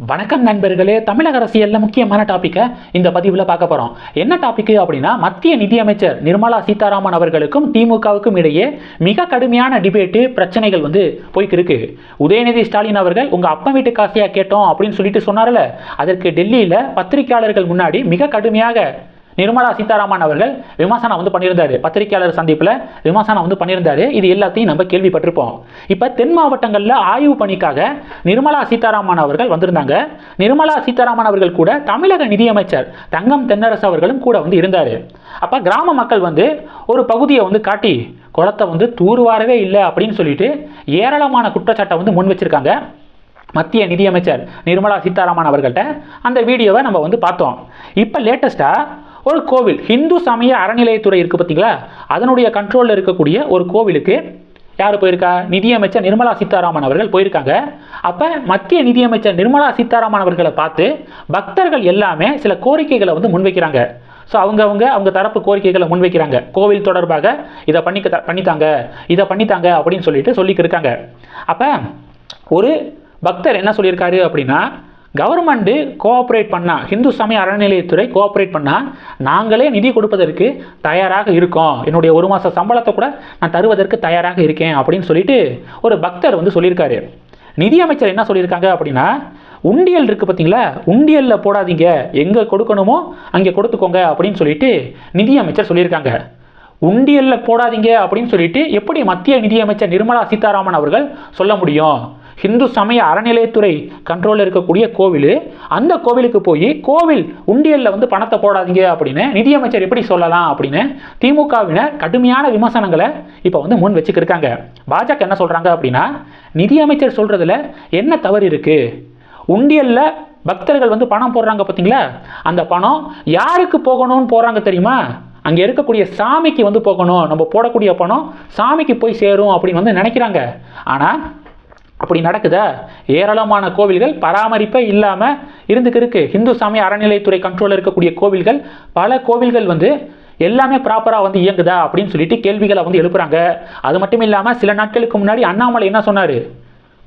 வணக்கம் நண்பர்களே தமிழக அரசியலில் முக்கியமான டாப்பிக்கை இந்த பதிவில் பார்க்க போகிறோம் என்ன டாப்பிக்கு அப்படின்னா மத்திய நிதியமைச்சர் நிர்மலா சீதாராமன் அவர்களுக்கும் திமுகவுக்கும் இடையே மிக கடுமையான டிபேட்டு பிரச்சனைகள் வந்து போய்க்கு இருக்கு உதயநிதி ஸ்டாலின் அவர்கள் உங்கள் அப்பா வீட்டு காசியாக கேட்டோம் அப்படின்னு சொல்லிட்டு சொன்னார்ல. அதற்கு டெல்லியில் பத்திரிகையாளர்கள் முன்னாடி மிக கடுமையாக நிர்மலா சீதாராமன் அவர்கள் விமர்சனம் வந்து பண்ணியிருந்தாரு. பத்திரிகையாளர் சந்திப்பில் விமர்சனம் வந்து பண்ணியிருந்தாரு. இது எல்லாத்தையும் நம்ம கேள்விப்பட்டிருப்போம். இப்போ தென் மாவட்டங்களில் ஆய்வு பணிக்காக நிர்மலா சீதாராமன் அவர்கள் வந்திருந்தாங்க. நிர்மலா சீதாராமன் அவர்கள் கூட தமிழக நிதியமைச்சர் தங்கம் தென்னரசு அவர்களும் கூட வந்து இருந்தார். அப்போ கிராம மக்கள் வந்து ஒரு பகுதியை வந்து காட்டி குளத்தை வந்து தூர்வாரவே இல்லை அப்படின்னு சொல்லிட்டு ஏராளமான குற்றச்சாட்டை வந்து முன் வச்சிருக்காங்க. மத்திய நிதியமைச்சர் நிர்மலா சீதாராமன் அவர்கள்ட்ட அந்த வீடியோவை நம்ம வந்து பார்த்தோம். இப்போ லேட்டஸ்ட்டாக ஒரு கோவில். ஹிந்து சமய அறநிலையத்துறை இருக்குது பார்த்தீங்களா? அதனுடைய கண்ட்ரோலில் இருக்கக்கூடிய ஒரு கோவிலுக்கு யார் போயிருக்கா? நிதியமைச்சர் நிர்மலா சீதாராமன் அவர்கள் போயிருக்காங்க. அப்போ மத்திய நிதியமைச்சர் நிர்மலா சீதாராமன் அவர்களை பார்த்து பக்தர்கள் எல்லாமே சில கோரிக்கைகளை வந்து முன்வைக்கிறாங்க. ஸோ அவங்கவுங்க அவங்க தரப்பு கோரிக்கைகளை முன்வைக்கிறாங்க. கோவில் தொடர்பாக இதை பண்ணி பண்ணித்தாங்க இதை பண்ணித்தாங்க அப்படின்னு சொல்லிட்டு சொல்லிக்கிருக்காங்க அப்போ ஒரு பக்தர் என்ன சொல்லியிருக்காரு அப்படின்னா கவர்மெண்ட்டு கோஆப்ரேட் பண்ணால் ஹிந்து சமய அறநிலையத்துறை கோஆப்ரேட் பண்ணால் நாங்களே நிதி கொடுப்பதற்கு தயாராக இருக்கோம். என்னுடைய ஒரு மாத சம்பளத்தை கூட நான் தருவதற்கு தயாராக இருக்கேன் அப்படின்னு சொல்லிட்டு ஒரு பக்தர் வந்து சொல்லியிருக்காரு. நிதியமைச்சர் என்ன சொல்லியிருக்காங்க அப்படின்னா உண்டியல் இருக்குது பார்த்தீங்களா? உண்டியலில் போடாதீங்க. எங்கே கொடுக்கணுமோ அங்கே கொடுத்துக்கோங்க அப்படின்னு சொல்லிட்டு நிதியமைச்சர் சொல்லியிருக்காங்க. உண்டியலில் போடாதீங்க அப்படின்னு சொல்லிட்டு எப்படி மத்திய நிதியமைச்சர் நிர்மலா சீதாராமன் அவர்கள் சொல்ல முடியும்? ஹிந்து சமய அறநிலையத்துறை கண்ட்ரோலில் இருக்கக்கூடிய கோவில் அந்த கோவிலுக்கு போய் கோவில் உண்டியலில் வந்து பணத்தை போடாதீங்க அப்படின்னு நிதியமைச்சர் எப்படி சொல்லலாம் அப்படின்னு திமுகவினர் கடுமையான விமர்சனங்களை இப்போ வந்து முன் வச்சுக்கிருக்காங்க. பாஜக என்ன சொல்கிறாங்க அப்படின்னா நிதியமைச்சர் சொல்கிறதுல என்ன தவறு இருக்குது உண்டியலில் பக்தர்கள் வந்து பணம் போடுறாங்க பார்த்தீங்களா அந்த பணம் யாருக்கு போகணும்னு போகிறாங்க தெரியுமா? அங்கே இருக்கக்கூடிய சாமிக்கு வந்து போகணும். நம்ம போடக்கூடிய பணம் சாமிக்கு போய் சேரும் அப்படின்னு வந்து நினைக்கிறாங்க. ஆனால் அப்படி நடக்குதா? ஏராளமான கோவில்கள் பராமரிப்பே இல்லாமல் இருந்துக்கு இருக்குது இந்து சமய அறநிலைத்துறை கண்ட்ரோலில் இருக்கக்கூடிய கோவில்கள் பல கோவில்கள் வந்து எல்லாமே ப்ராப்பராக வந்து இயங்குதா அப்படின்னு சொல்லிட்டு கேள்விகளை வந்து எழுப்புறாங்க. அது மட்டும் இல்லாமல் சில நாட்களுக்கு முன்னாடி அண்ணாமலை என்ன சொன்னார்?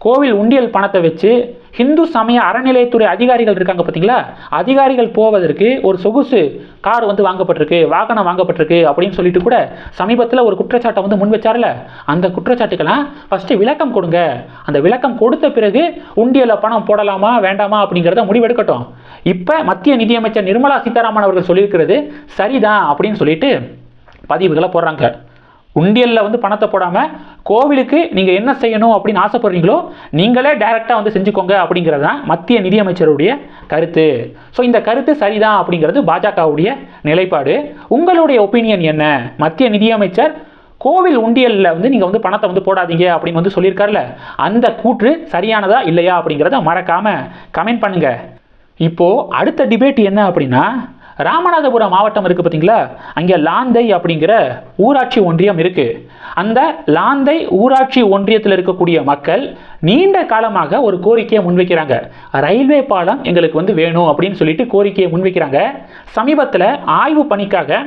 கோவில் உண்டியல் பணத்தை வச்சு ஹிந்து சமய அறநிலையத்துறை அதிகாரிகள் இருக்காங்க பார்த்தீங்களா அதிகாரிகள் போவதற்கு ஒரு சொகுசு கார் வந்து வாங்கப்பட்டிருக்கு வாகனம் வாங்கப்பட்டிருக்கு அப்படின்னு சொல்லிட்டு கூட சமீபத்தில் ஒரு குற்றச்சாட்டை வந்து முன் வச்சார்ல? அந்த குற்றச்சாட்டுக்கெல்லாம் ஃபஸ்ட்டு விளக்கம் கொடுங்க. அந்த விளக்கம் கொடுத்த பிறகு உண்டியலில் பணம் போடலாமா வேண்டாமா அப்படிங்கிறத முடிவெடுக்கட்டும். இப்போ மத்திய நிதியமைச்சர் நிர்மலா சீதாராமன் அவர்கள் சொல்லியிருக்கிறது சரிதான் அப்படின்னு சொல்லிட்டு பதிவுகளை போடுறாங்க. உண்டியலில் வந்து பணத்தை போடாமல் கோவிலுக்கு நீங்கள் என்ன செய்யணும் அப்படின்னு ஆசைப்படுறீங்களோ நீங்களே டைரெக்டாக வந்து செஞ்சுக்கோங்க அப்படிங்கிறது தான் மத்திய நிதியமைச்சருடைய கருத்து. ஸோ இந்த கருத்து சரிதான் அப்படிங்கிறது பாஜகவுடைய நிலைப்பாடு. உங்களுடைய ஒப்பீனியன் என்ன? மத்திய நிதியமைச்சர் கோவில் உண்டியலில் வந்து நீங்கள் வந்து பணத்தை வந்து போடாதீங்க அப்படின்னு வந்து சொல்லியிருக்காருல அந்த கூற்று சரியானதா இல்லையா அப்படிங்கிறத மறக்காமல் கமெண்ட் பண்ணுங்கள் இப்போது அடுத்த டிபேட் என்ன அப்படின்னா ராமநாதபுரம் மாவட்டம் இருக்குது பார்த்தீங்களா? அங்கே லாந்தை அப்படிங்கிற ஊராட்சி ஒன்றியம் இருக்குது அந்த லாந்தை ஊராட்சி ஒன்றியத்தில் இருக்கக்கூடிய மக்கள் நீண்ட காலமாக ஒரு கோரிக்கையை முன்வைக்கிறாங்க. ரயில்வே பாலம் எங்களுக்கு வந்து வேணும் அப்படின்னு சொல்லிட்டு கோரிக்கையை முன்வைக்கிறாங்க. சமீபத்தில் ஆய்வு பணிக்காக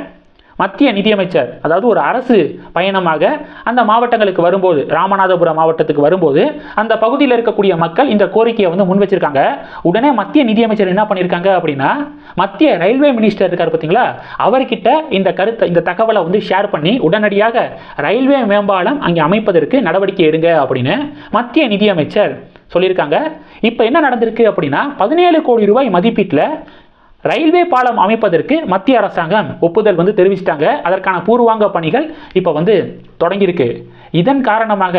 மத்திய நிதியமைச்சர் அதாவது ஒரு அரசு பயணமாக அந்த மாவட்டங்களுக்கு வரும்போது ராமநாதபுரம் மாவட்டத்துக்கு வரும்போது அந்த பகுதியில் இருக்கக்கூடிய மக்கள் இந்த கோரிக்கையை வந்து முன் வச்சிருக்காங்க உடனே மத்திய நிதியமைச்சர் என்ன பண்ணியிருக்காங்க அப்படின்னா மத்திய ரயில்வே மினிஸ்டர் இருக்கார் பார்த்தீங்களா அவர்கிட்ட இந்த கருத்தை இந்த தகவலை வந்து ஷேர் பண்ணி உடனடியாக ரயில்வே மேம்பாலம் அங்கே அமைப்பதற்கு நடவடிக்கை எடுங்க அப்படின்னு மத்திய நிதியமைச்சர் சொல்லியிருக்காங்க இப்போ என்ன நடந்திருக்கு அப்படின்னா பதினேழு கோடி ரூபாய் மதிப்பீட்டில் ரயில்வே பாலம் அமைப்பதற்கு மத்திய அரசாங்கம் ஒப்புதல் வந்து தெரிவிச்சிட்டாங்க. அதற்கான பூர்வாங்க பணிகள் இப்போ வந்து தொடங்கியிருக்கு. இதன் காரணமாக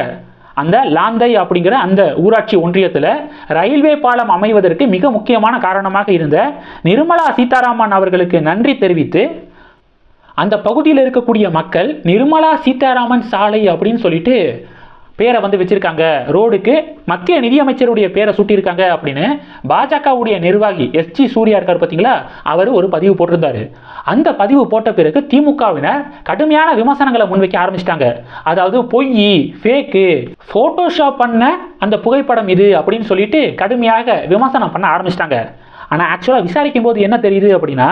அந்த லாந்தை அப்படிங்கிற அந்த ஊராட்சி ஒன்றியத்தில் ரயில்வே பாலம் அமைவதற்கு மிக முக்கியமான காரணமாக இருந்த நிர்மலா சீதாராமன் அவர்களுக்கு நன்றி தெரிவித்து அந்த பகுதியில் இருக்கக்கூடிய மக்கள் நிர்மலா சீதாராமன் சாலை அப்படின்னு சொல்லிட்டு பேரை வந்து வச்சிருக்காங்க. ரோடுக்கு மத்திய நிதியமைச்சருடைய பேரை சுட்டியிருக்காங்க அப்படின்னு பாஜகவுடைய நிர்வாகி எஸ் ஜி சூர்யா இருக்கார் பார்த்தீங்களா அவர் ஒரு பதிவு போட்டிருந்தாரு. அந்த பதிவு போட்ட பிறகு திமுகவினர் கடுமையான விமர்சனங்களை முன்வைக்க ஆரம்பிச்சிட்டாங்க. அதாவது பொய் ஃபேக்கு ஃபோட்டோஷாப் பண்ண அந்த புகைப்படம் இது அப்படின்னு சொல்லிட்டு கடுமையாக விமர்சனம் பண்ண ஆரம்பிச்சிட்டாங்க. ஆனால் ஆக்சுவலாக விசாரிக்கும் போது என்ன தெரியுது அப்படின்னா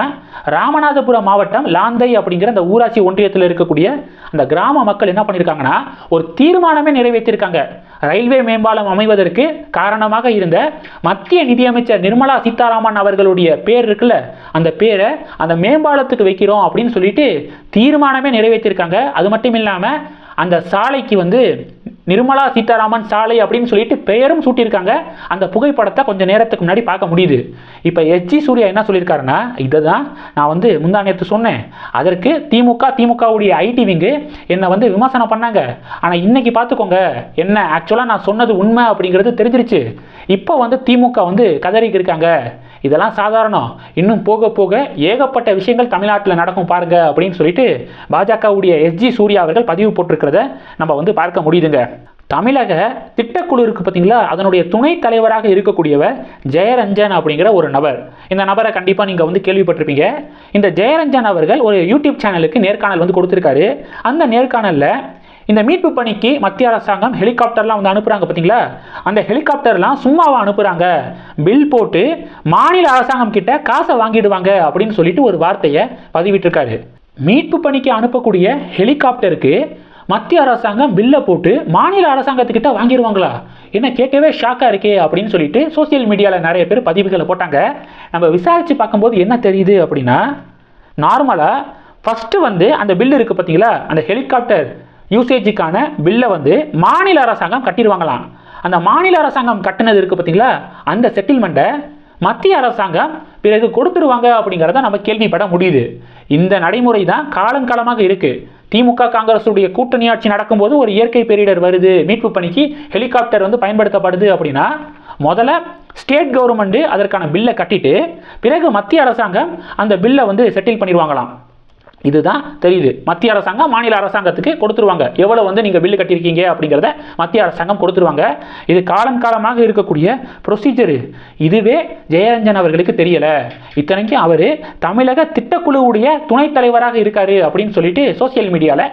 ராமநாதபுரம் மாவட்டம் லாந்தை அப்படிங்கிற அந்த ஊராட்சி ஒன்றியத்தில் இருக்கக்கூடிய அந்த கிராம மக்கள் என்ன பண்ணியிருக்காங்கன்னா ஒரு தீர்மானமே நிறைவேற்றியிருக்காங்க ரயில்வே மேம்பாலம் அமைவதற்கு காரணமாக இருந்த மத்திய நிதியமைச்சர் நிர்மலா சீதாராமன் அவர்களுடைய பேர் இருக்குல்ல அந்த பேரை அந்த மேம்பாலத்துக்கு வைக்கிறோம் அப்படின்னு சொல்லிட்டு தீர்மானமே நிறைவேற்றியிருக்காங்க அது மட்டும் இல்லாமல் அந்த சாலைக்கு வந்து நிர்மலா சீதாராமன் சாலை அப்படின்னு சொல்லிட்டு பெயரும் சூட்டியிருக்காங்க. அந்த புகைப்படத்தை கொஞ்சம் நேரத்துக்கு முன்னாடி பார்க்க முடியுது. இப்போ எஸ்ஜி சூர்யா என்ன சொல்லியிருக்காருன்னா இதை தான் நான் வந்து முந்தா நேற்று சொன்னேன். அதற்கு திமுக திமுகவுடைய ஐடி விங்கு என்னை வந்து விமர்சனம் பண்ணாங்க. ஆனால் இன்னைக்கு பார்த்துக்கோங்க என்ன ஆக்சுவலாக நான் சொன்னது உண்மை அப்படிங்கிறது தெரிஞ்சிருச்சு. இப்போ வந்து திமுக வந்து கதறிக்கு இருக்காங்க. இதெல்லாம் சாதாரணம். இன்னும் போக போக ஏகப்பட்ட விஷயங்கள் தமிழ்நாட்டில் நடக்கும் பாருங்க அப்படின்னு சொல்லிட்டு பாஜகவுடைய எஸ்ஜி சூர்யா அவர்கள் பதிவு போட்டிருக்கிறத நம்ம வந்து பார்க்க முடியுதுங்க. தமிழக திட்டக்குழு இருக்குது பார்த்தீங்களா? அதனுடைய துணைத் தலைவராக இருக்கக்கூடியவர் ஜெயரஞ்சன் அப்படிங்கிற ஒரு நபர். இந்த நபரை கண்டிப்பாக நீங்கள் வந்து கேள்விப்பட்டிருப்பீங்க. இந்த ஜெயரஞ்சன் அவர்கள் ஒரு யூடியூப் சேனலுக்கு நேர்காணல் வந்து கொடுத்துருக்காரு. அந்த நேர்காணலில் இந்த மீட்பு பணிக்கு மத்திய அரசாங்கம் ஹெலிகாப்டர்லாம் வந்து அனுப்புகிறாங்க பார்த்தீங்களா? அந்த ஹெலிகாப்டர்லாம் சும்மாவாக அனுப்புகிறாங்க பில் போட்டு மாநில அரசாங்கம் கிட்ட காசை வாங்கிடுவாங்க அப்படின்னு சொல்லிட்டு ஒரு வார்த்தையை பதிவிட்டிருக்காரு. மீட்பு பணிக்கு அனுப்பக்கூடிய ஹெலிகாப்டருக்கு மத்திய அரசாங்கம் பில்லை போட்டு மாநில அரசாங்கத்துக்கிட்ட வாங்கிடுவாங்களா என்ன கேட்கவே ஷாக்காக இருக்கே அப்படின்னு சொல்லிட்டு சோசியல் மீடியாவில் நிறைய பேர் பதிவுகளை போட்டாங்க. நம்ம விசாரித்து பார்க்கும்போது என்ன தெரியுது அப்படின்னா நார்மலாக ஃபஸ்ட்டு வந்து அந்த பில் இருக்குது பார்த்தீங்களா? அந்த ஹெலிகாப்டர் யூசேஜுக்கான பில்லை வந்து மாநில அரசாங்கம் கட்டிடுவாங்களாம் அந்த மாநில அரசாங்கம் கட்டினது இருக்குது பார்த்தீங்களா? அந்த செட்டில்மெண்ட்டை மத்திய அரசாங்கம் பிறகு கொடுத்துருவாங்க அப்படிங்கிறத நம்ம கேள்விப்பட முடியுது. இந்த நடைமுறை தான் காலங்காலமாக இருக்குது திமுக காங்கிரஸுடைய கூட்டணி ஆட்சி நடக்கும்போது ஒரு இயற்கை பேரிடர் வருது. மீட்பு பணிக்கு ஹெலிகாப்டர் வந்து பயன்படுத்தப்படுது அப்படின்னா முதல்ல ஸ்டேட் கவர்மெண்ட்டு அதற்கான பில்லை கட்டிட்டு பிறகு மத்திய அரசாங்கம் அந்த பில்லை வந்து செட்டில் பண்ணிடுவாங்களாம். இதுதான் தெரியுது. மத்திய அரசாங்கம் மாநில அரசாங்கத்துக்கு கொடுத்துருவாங்க. எவ்வளோ வந்து நீங்கள் பில்லு கட்டியிருக்கீங்க அப்படிங்கிறத மத்திய அரசாங்கம் கொடுத்துருவாங்க. இது காலம் காலமாக இருக்கக்கூடிய ப்ரொசீஜரு இதுவே ஜெயரஞ்சன் அவர்களுக்கு தெரியலை. இத்தனைக்கும் அவர் தமிழக திட்டக்குழுவுடைய துணைத் தலைவராக இருக்காரு அப்படின்னு சொல்லிட்டு சோசியல் மீடியாவில்